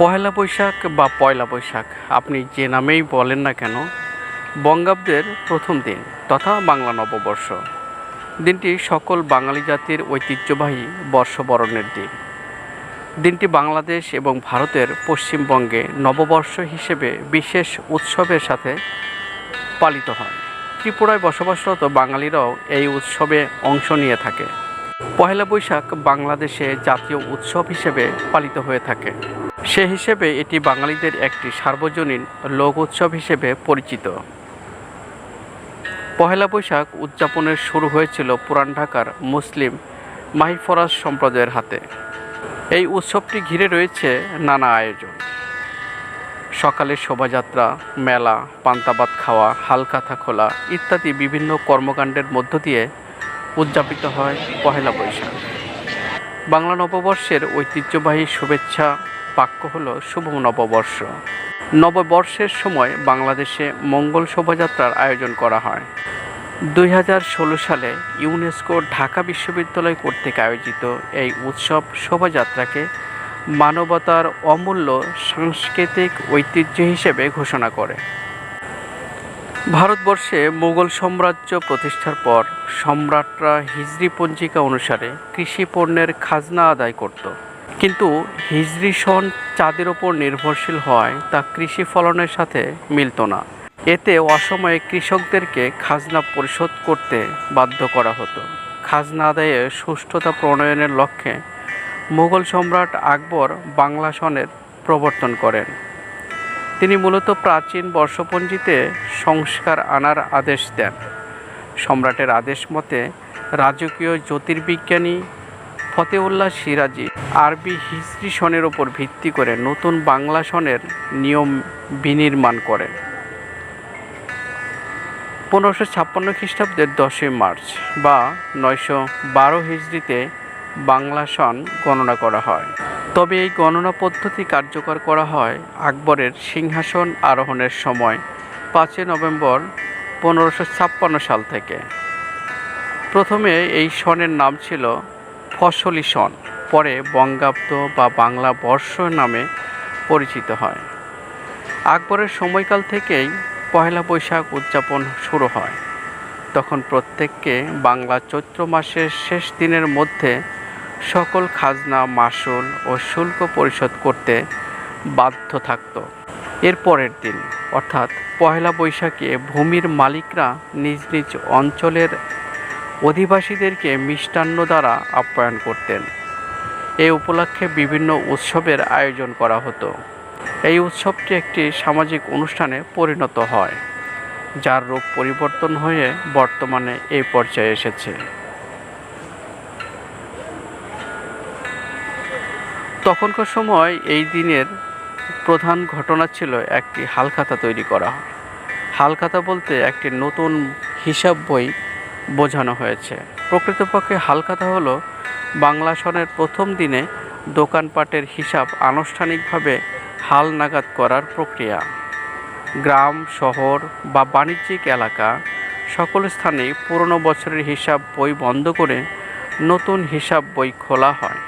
পহেলা বৈশাখ বা পয়লা বৈশাখ, আপনি যে নামেই বলেন না কেন, বঙ্গাব্দের প্রথম দিন তথা বাংলা নববর্ষ। দিনটি সকল বাঙালি জাতির ঐতিহ্যবাহী বর্ষবরণের দিন। দিনটি বাংলাদেশ এবং ভারতের পশ্চিমবঙ্গে নববর্ষ হিসেবে বিশেষ উৎসবের সাথে পালিত হয়। ত্রিপুরায় বসবাসরত বাঙালিরাও এই উৎসবে অংশ নিয়ে থাকে। পহেলা বৈশাখ বাংলাদেশে জাতীয় উৎসব হিসেবে পালিত হয়ে থাকে। সে হিসেবে এটি বাঙালিদের একটি সার্বজনীন লোক উৎসব হিসেবে পরিচিত। পহেলা বৈশাখ উদযাপনের শুরু হয়েছিল পুরান ঢাকার মুসলিম মাহিফরাজ সম্প্রদায়ের হাতে। এই উৎসবটি ঘিরে রয়েছে নানা আয়োজন। সকালে শোভাযাত্রা, মেলা পান্তাবাত খাওয়া, হালকাথা খোলা ইত্যাদি বিভিন্ন কর্মকাণ্ডের মধ্য দিয়ে উদযাপিত হয় পহেলা বৈশাখ। বাংলা নববর্ষের ঐতিহ্যবাহী শুভেচ্ছা বাক্য হল শুভ নববর্ষ। নববর্ষের সময় বাংলাদেশে মঙ্গল শোভাযাত্রার আয়োজন করা হয়। দুই হাজার ষোলো সালে ইউনেস্কো ঢাকা বিশ্ববিদ্যালয় কর্তৃক আয়োজিত এই উৎসব শোভাযাত্রাকে মানবতার অমূল্য সাংস্কৃতিক ঐতিহ্য হিসেবে ঘোষণা করে। ভারতবর্ষে মুঘল সাম্রাজ্য প্রতিষ্ঠার পর সম্রাটরা হিজরি পঞ্জিকা অনুসারে কৃষি পণ্যের খাজনা আদায় করত। কিন্তু হিজরি সন চাঁদের ওপর নির্ভরশীল হওয়ায় তা কৃষি ফলনের সাথে মিলত না। এতে অসময়ে কৃষকদেরকে খাজনা পরিশোধ করতে বাধ্য করা হতো। খাজনা আদায়ে সুষ্ঠুতা প্রণয়নের লক্ষ্যে মুঘল সম্রাট আকবর বাংলা সনের প্রবর্তন করেন। তিনি মূলত প্রাচীন বর্ষপঞ্জিতে সংস্কার আনার আদেশ দেন। সম্রাটের আদেশ মতে রাজকীয় জ্যোতির্বিজ্ঞানী ফতেউল্লাহ সিরাজি আরবি হিজরি সনের ওপর ভিত্তি করে নতুন বাংলা সনের নিয়ম বিনির্মাণ করেন। পনেরোশো ছাপ্পান্ন খ্রিস্টাব্দের দশই মার্চ বা নয়শো বারো হিজড়িতে বাংলা সন গণনা করা হয়। তবে এই গণনা পদ্ধতি কার্যকর করা হয় আকবরের সিংহাসন আরোহণের সময়, পাঁচই নভেম্বর পনেরোশো ছাপ্পান্ন সাল থেকে। প্রথমে এই সনের নাম ছিল ফসলি সন পরে বঙ্গাব্দ বা বাংলা বর্ষ নামে পরিচিত হয়। আকবরের সময়কাল থেকেই পহেলা বৈশাখ উদযাপন শুরু হয়। তখন প্রত্যেককে বাংলা চৈত্র মাসের শেষ দিনের মধ্যে সকল খাজনা, মাসুল ও শুল্ক পরিশোধ করতে বাধ্য থাকত। এর পরের দিন, অর্থাৎ পহেলা বৈশাখে ভূমির মালিকরা নিজ নিজ অঞ্চলের অধিবাসীদেরকে মিষ্টান্ন দ্বারা আপ্যায়ন করতেন। এই উপলক্ষে বিভিন্ন উৎসবের আয়োজন করা হতো। এই উৎসবটি একটি সামাজিক অনুষ্ঠানে পরিণত হয়, যার রূপ পরিবর্তন হয়ে বর্তমানে এই পর্যায়ে এসেছে। তখনকার সময় এই দিনের প্রধান ঘটনা ছিল একটি হালখাতা তৈরি করা। হালখাতা বলতে একটি নতুন হিসাব বই বোঝানো হয়েছে। প্রকৃতপক্ষে হালখাতা হলো, বাংলা সনের প্রথম দিনে দোকানপাটের হিসাব আনুষ্ঠানিকভাবে হাল নাগাদ করার প্রক্রিয়া। গ্রাম, শহর বা বাণিজ্যিক এলাকা সকল স্থানেই পুরনো বছরের হিসাব বই বন্ধ করে নতুন হিসাব বই খোলা হয়।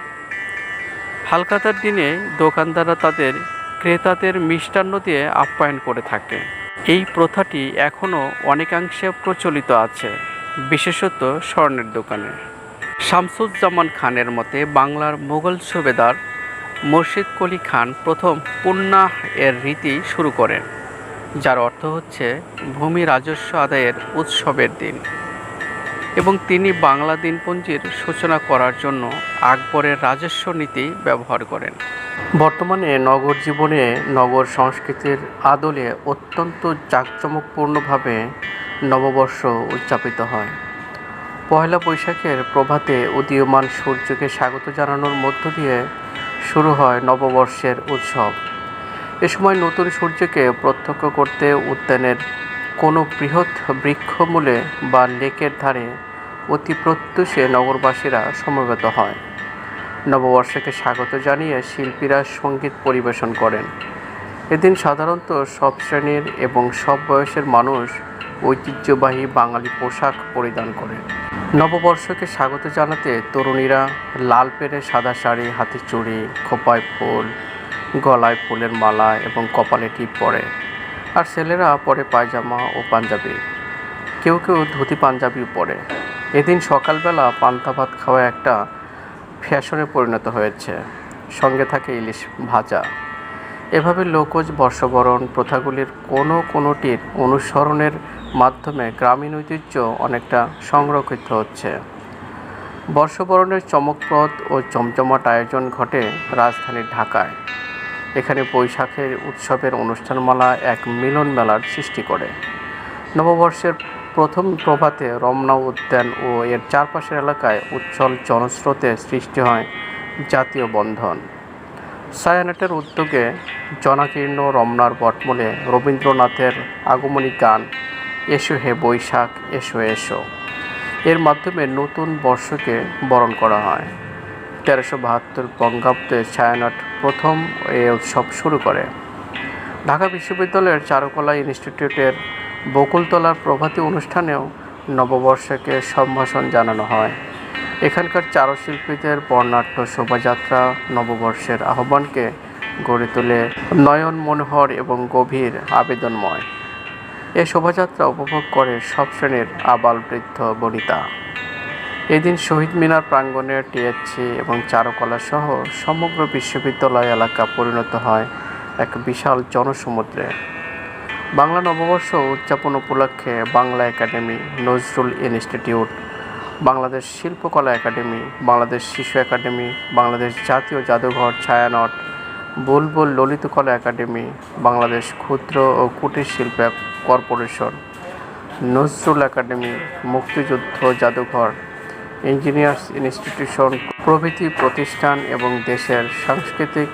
হালকাতার দিনে দোকানদাররা তাদের ক্রেতাদের মিষ্টান্ন দিয়ে আপ্যায়ন করে থাকে। এই প্রথাটি এখনও অনেকাংশে প্রচলিত আছে। বিশেষত স্বর্ণের দোকানে। শামসুজ্জামান খানের মতে, বাংলার মুঘল সুবেদার মুর্শিদ কলি খান প্রথম পুন্নাহ এর রীতি শুরু করেন, যার অর্থ হচ্ছে ভূমি রাজস্ব আদায়ের উৎসবের দিন। এবং তিনি বাংলা দিনপঞ্জির সূচনা করার জন্য আকবরের রাজস্ব নীতি ব্যবহার করেন। বর্তমানে নগর জীবনে নগর সংস্কৃতির আদলে অত্যন্ত জাঁকজমকপূর্ণভাবে নববর্ষ উদযাপিত হয়। পয়লা বৈশাখের প্রভাতে উদীয়মান সূর্যকে স্বাগত জানানোর মধ্য দিয়ে শুরু হয় নববর্ষের উৎসব। এ সময় নতুন সূর্যকে প্রত্যক্ষ করতে উদ্যানের কোনো বৃহৎ বৃক্ষমূলে বা লেকের ধারে অতি প্রত্যুষে নগরবাসীরা সমবেত হয়। নববর্ষকে স্বাগত জানিয়ে শিল্পীরা সংগীত পরিবেশন করেন। এদিন সাধারণত সব শ্রেণির এবং সব বয়সের মানুষ ঐতিহ্যবাহী বাঙালি পোশাক পরিধান করে। নববর্ষকে স্বাগত জানাতে তরুণীরা লাল পেরে সাদা শাড়ি, হাতে চুড়ি, খোপায় ফুল, গলায় ফুলের মালা এবং কপালে টিপ পরে। আর ছেলেরা পরে পায়জামা ও পাঞ্জাবি। কেউ কেউ ধুতি পাঞ্জাবিও পরে। এদিন সকালবেলা পান্তা ভাত খাওয়া একটা ফ্যাশনে পরিণত হয়েছে। সঙ্গে থাকে ইলিশ ভাজা। এভাবে লোকজ বর্ষবরণ প্রথাগুলির কোনো কোনোটির অনুসরণের মাধ্যমে গ্রামীণ ঐতিহ্য অনেকটা সংরক্ষিত হচ্ছে। বর্ষবরণের চমকপ্রদ ও জমজমাট আয়োজন ঘটে রাজধানী ঢাকায়। এখানে বৈশাখের উৎসবের অনুষ্ঠানমালা এক মিলন মেলার সৃষ্টি করে। নববর্ষের প্রথম প্রভাতে রমনা উদ্যান ও এর চারপাশের এলাকায় উজ্জ্বল জনস্রোতের সৃষ্টি হয় জাতীয় বন্ধন। সায়ানেটের উদ্যোগে জনাকীর্ণ রমনার বটমূলে রবীন্দ্রনাথের আগমনী গান, এসো হে বৈশাখ, এসো এসো। এর মাধ্যমে নতুন বর্ষকে বরণ করা হয়। তেরোশো বাহাত্তর বঙ্গাব্দে ছায়ানট প্রথম এ উৎসব শুরু করে। ঢাকা বিশ্ববিদ্যালয়ের চারুকলা ইনস্টিটিউটের বকুলতলার প্রভাতী অনুষ্ঠানেও নববর্ষকে সম্ভাষণ জানানো হয়। এখানকার চারুশিল্পীদের বর্ণাঢ্য শোভাযাত্রা নববর্ষের আহ্বানকে গড়ে তোলে নয়ন মনোহর এবং গভীর আবেদনময়। এ শোভাযাত্রা উপভোগ করে সব শ্রেণির আবাল বৃদ্ধ বনিতা। এদিন শহীদ মিনার প্রাঙ্গণের টিএসসি এবং চারুকলা সহ সমগ্র বিশ্ববিদ্যালয় এলাকা পরিণত হয় এক বিশাল জনসমুদ্রে। বাংলা নববর্ষ উদযাপন উপলক্ষে Bangla academy, Nazrul institute, Bangladesh Shilpakala academy, Bangladesh Shishu academy, Bangladesh জাতীয় জাদুঘর, ছায়ানট বুলবুল ললিতকলা একাডেমি, বাংলাদেশ ক্ষুদ্র ও কুটির শিল্প কর্পোরেশন, নজরুল একাডেমি, মুক্তিযুদ্ধ জাদুঘর, ইঞ্জিনিয়ার্স ইনস্টিটিউশন, প্রভৃতি প্রতিষ্ঠান এবং দেশের সাংস্কৃতিক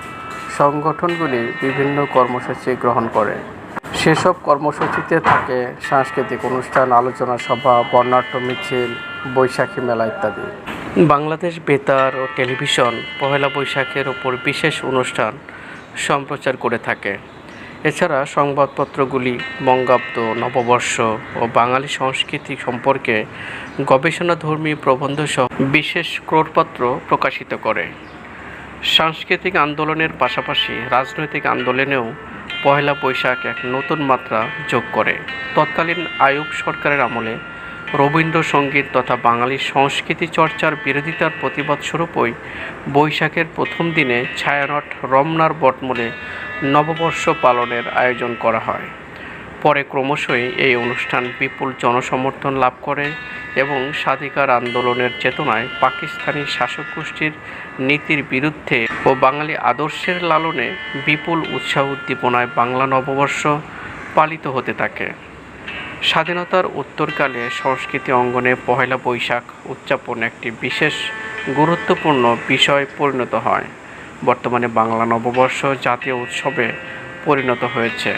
সংগঠনগুলি বিভিন্ন কর্মসূচি গ্রহণ করে। সেসব কর্মসূচিতে থাকে সাংস্কৃতিক অনুষ্ঠান, আলোচনা সভা, বর্ণাঢ্য মিছিল, বৈশাখী মেলা ইত্যাদি। বাংলাদেশ বেতার ও টেলিভিশন পহেলা বৈশাখের ওপর বিশেষ অনুষ্ঠান সম্প্রচার করে থাকে। এছাড়া সংবাদপত্রগুলি বঙ্গাব্দ, নববর্ষ ও বাঙালি সংস্কৃতি সম্পর্কে গবেষণাধর্মী প্রবন্ধ সহ বিশেষ ক্রোড়পত্র প্রকাশিত করে। সাংস্কৃতিক আন্দোলনের পাশাপাশি রাজনৈতিক আন্দোলনেও পয়লা বৈশাখ এক নতুন মাত্রা যোগ করে। তৎকালীন আয়ুব সরকারের আমলে রবীন্দ্রসঙ্গীত তথা বাঙালি সংস্কৃতি চর্চার বিরোধিতার প্রতিবাদ স্বরূপই বৈশাখের প্রথম দিনে ছায়ানট রমনার বটমূলে নববর্ষ পালনের আয়োজন করা হয়। পরে ক্রমশই এই অনুষ্ঠান বিপুল জনসমর্থন লাভ করে এবং স্বাধিকার আন্দোলনের চেতনায় পাকিস্তানি শাসক গোষ্ঠীর নীতির বিরুদ্ধে ও বাঙালি আদর্শের লালনে বিপুল উৎসাহ উদ্দীপনায় বাংলা নববর্ষ পালিত হতে থাকে। স্বাধীনতার উত্তরকালে সংস্কৃতি অঙ্গনে পহেলা বৈশাখ উদযাপন একটি বিশেষ গুরুত্বপূর্ণ বিষয় পরিণত হয়। বর্তমানে বাংলা নববর্ষ জাতীয় উৎসবে পরিণত হয়েছে।